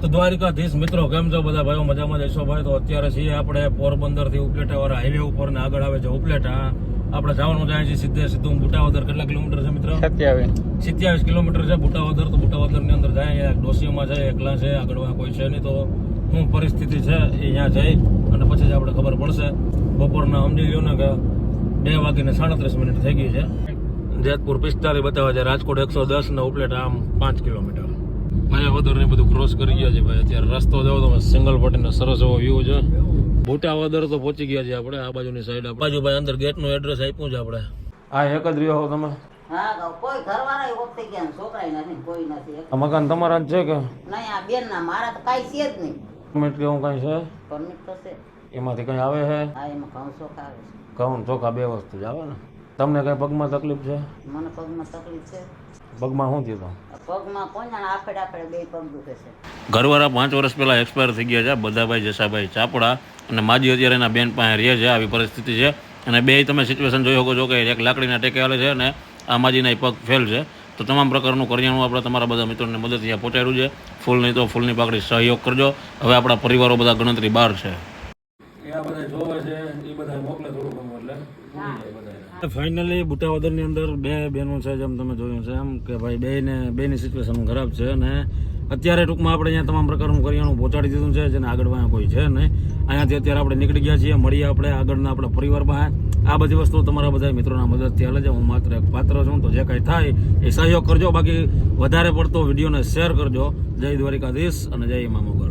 તો દ્વારિકાધીશ મિત્રો કેમ છો બધા? ભાઈઓ મજામાં જશો ભાઈ તો અત્યારે છીએ આપણે પોરબંદરથી ઉપલેટા વાળા હાઈવે ઉપર ને આગળ આવે છે ઉપલેટા. આપણે જવાનું જાય છે સીધે સીધું બુટાવદર. કેટલા કિલોમીટર છે મિત્રો? સિત્યાવીસ. કિલોમીટર છે બુટાવદર. તો બુટાવદરની અંદર જાય ડોસીમાં જાય એકલા છે આગળ કોઈ છે નહીં. તો શું પરિસ્થિતિ છે? એ અહીંયા જઈ અને પછી જ આપણે ખબર પડશે. બપોરના સમજી લ્યો ને કે બે વાગીને સાડત્રીસ મિનિટ થઈ ગઈ છે. જેતપુર પિસ્તાલીસ બતાવે છે રાજકોટ એકસો દસ ને ઉપલેટા આમ પાંચ કિલોમીટર. માયાવદર ને બધું ક્રોસ કરી ગયા છે ભાઈ. અત્યારે રસ્તો જાવ તમે સિંગલ પટ્ટીનો સરસ એવો વ્યૂ છે. બુટાવદર તો પહોંચી ગયા છે આપણે આ બાજુની સાઈડ બાજુ ભાઈ અંદર ગેટનું એડ્રેસ આપ્યું છે આપણે. આ એક જ રહ્યો તમે? આ મકાન તમારા છે કે? બેન ના મારા તો કાંઈ છે જ નહીં. પરમિટ કે કઈ છે? પરમિટ તો છે. એમાંથી કઈ આવે છે? હા એમાં ઘઉં ચોખા આવે છે. ઘઉં ચોખા બે વસ્તુ જ આવે ને. તમને કઈ પગમાં તકલીફ છે? મને પગમાં તકલીફ છે. પગમાં શું થયું આ ઘરવાળા પાંચ વર્ષ પહેલા એક્સપાયર થઈ ગયા છે. બધાભાઈ જસાભાઈ ચાપડા અને માજી અત્યારે એના બેન પાસે રહે છે. આવી પરિસ્થિતિ છે. અને બે તમે સિચ્યુએશન જોઈ શકો છો કે એક લાકડીના ટેકે આવે છે અને આ માજીના પગ ફેલ છે. તો તમામ પ્રકારનું કરિયાણું આપણે તમારા બધા મિત્રોને મદદ અહીંયા પહોંચાડ્યું છે. ફૂલ નહીં તો ફૂલની પાકડી સહયોગ કરજો. હવે આપણા પરિવારો બધા ગણતરી બહાર છે. જોવે છે એ બધા મોકલે થોડું ઘણું એટલે ફાઇનલી બુટાવદરની અંદર બે બહેનો છે જેમ તમે જોયું છે એમ કે ભાઈ બેને બેની સિચ્યુએશન ખરાબ છે અને અત્યારે ટૂંકમાં આપણે અહીંયા તમામ પ્રકારનું કરિયાણું પહોંચાડી દીધું છે જેને આગળ વાંહે કોઈ છે નહીં. અહીંયાથી અત્યારે આપણે નીકળી ગયા છીએ મળીએ આપણે આગળના આપણા પરિવારમાં. આ બધી વસ્તુ તમારા બધા મિત્રોના મદદથી હાલે છે. હું માત્ર એક પાત્ર છું તો જે કાંઈ થાય એ સહયોગ કરજો. બાકી વધારે પડતો વિડીયોને શેર કરજો. જય દ્વારિકાધીશ અને જય મામોગર